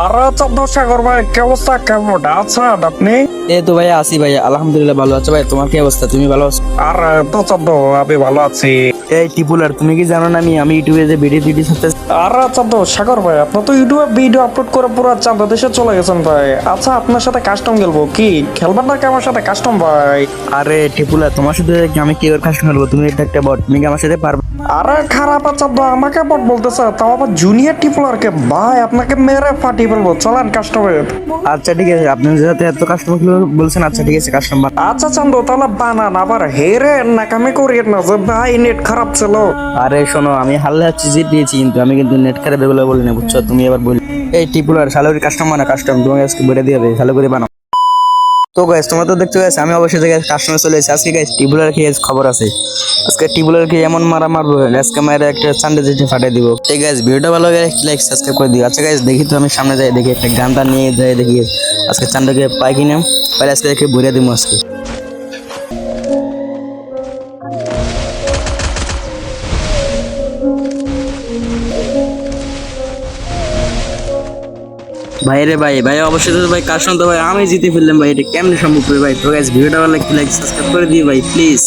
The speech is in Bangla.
আর চন্দ্রশেখর ভাই কি অবস্থা? কেমন আছেন আপনি? এই তো ভাই আসি ভাই আলহামদুলিল্লাহ ভালো আছো ভাই। তোমার কি অবস্থা? তুমি ভালো আছো? আর তো চন্দ্র আমি ভালো আছি। এই টিপুলার তুমি কি জানো না আমি আমি ইউটিউবে যে ভিডিও ভিডিও ছাড়তে আর চন্দ্র সাগর ভাই আপনার তো ইউটিউবে ভিডিও আপলোড করে পুরো চাঁদ দেশে চলে গেছেন ভাই। আচ্ছা আপনার সাথে কাস্টম খেলব কি? খেলবেন না কি আমার সাথে কাস্টম ভাই? আরে টিপুলা তোমার সাথে আমি কি কাজ করব তুমি এটা একটা বট তুমি কি আমার সাথে পারবে? আরে খারাপ আছে আমাকে বট বলতেছে তাও আবার জুনিয়র টিপুলারকে ভাই আপনাকে মেরে ফাটিয়ে ফেলব চলেন কাস্টমার আচ্ছা ঠিক আছে আপনি সাথে এত কাস্টমার বলছেন আচ্ছা ঠিক আছে কাস্টমার আচ্ছা চন্দ্র তাহলে বানান আবার হেরে নাকামি করিয়ে না যে ভাই নেট খারাপ ছিল। আরে শোনো আমি হারলে হচ্ছে জিতিয়েছি কিন্তু আমি কিন্তু নেট খারাপ এগুলো বলি না বুঝছ? তুমি এবার বলি এই টিপুলার স্যালারি কাস্টমার না কাস্টমার তোমাকে আজকে বেড়ে দিয়ে হবে ভালো করে বানাও। তো গাইস তোমরা তো দেখতে গেছে আমি অবশ্যই থেকে কাস্টমার চলে এসেছি। আজকে গাইস টিবুলার খেয়ে খবর আছে। আজকে টিবুলার খেয়ে এমন মারা মারবো, আজকে মায়ের একটা সানডে যেটা ফাটাই দিব। ঠিক গাইস ভিডিওটা ভালো লাগে লাইক সাবস্ক্রাইব করে দিও। আচ্ছা গাইস দেখি তো আমি সামনে যাই, দেখি একটা গানটা নিয়ে যাই, দেখি আজকে চান্ডাকে পাই কিনে। পাইলে আজকে দেখে ভরে দিব আজকে। ভাই রে ভাই ভাই, অবশ্যই তো ভাই, কার ভাই, আমি জিতে ফেললাম, ভাই, এটা কেমনে সম্ভব ভাই? তো গাইস ভিডিওটা ভালো লাইক সাবস্ক্রাইব করে দিও ভাই প্লিজ